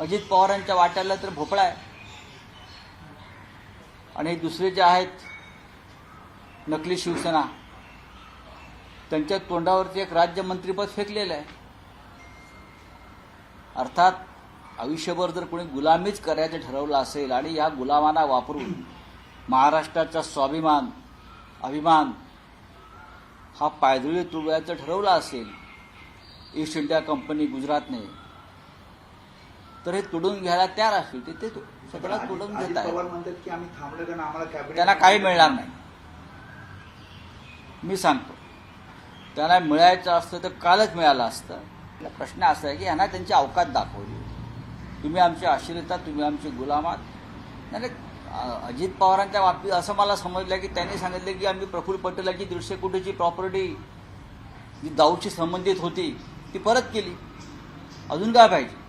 अजित पवारांच्या वाट्याला तर भोपळा आहे. आणि दुसरे जे आहेत नकली शिवसेना. त्यांच्या तोंडावरती एक राज्यमंत्रीपद फेकलेलं आहे. अर्थात आयुष्यभर जर कोणी गुलामीच करायचं ठरवलं असेल आणि या गुलामांना वापरून महाराष्ट्राचा स्वाभिमान अभिमान हा पायदळी तुडवायचं ठरवलं असेल ईस्ट इंडिया कंपनी गुजरातने तर हे तुडून घ्यायला तयार असतील ते ते तु- सगळं तुडून घेत आहे पवार म्हणतात की आम्ही थांबलो कारण आम्हाला कॅबिनेट त्यांना काही मिळणार नाही. मी सांगतो. त्यांना मिळायचं असतं तर कालच मिळालं असतं. प्रश्न असा आहे की यांना त्यांची अवकात दाखवली तुम्ही आमचे आश्रिता तुम्ही आमचे गुलामात नाही अजित पवारांच्या बाबतीत असं मला समजलं की त्यांनी सांगितलं की आम्ही प्रफुल्ल पटेलाची दीडशे कोटीची प्रॉपर्टी जी दाऊची संबंधित होती ती परत केली. अजून काय पाहिजे?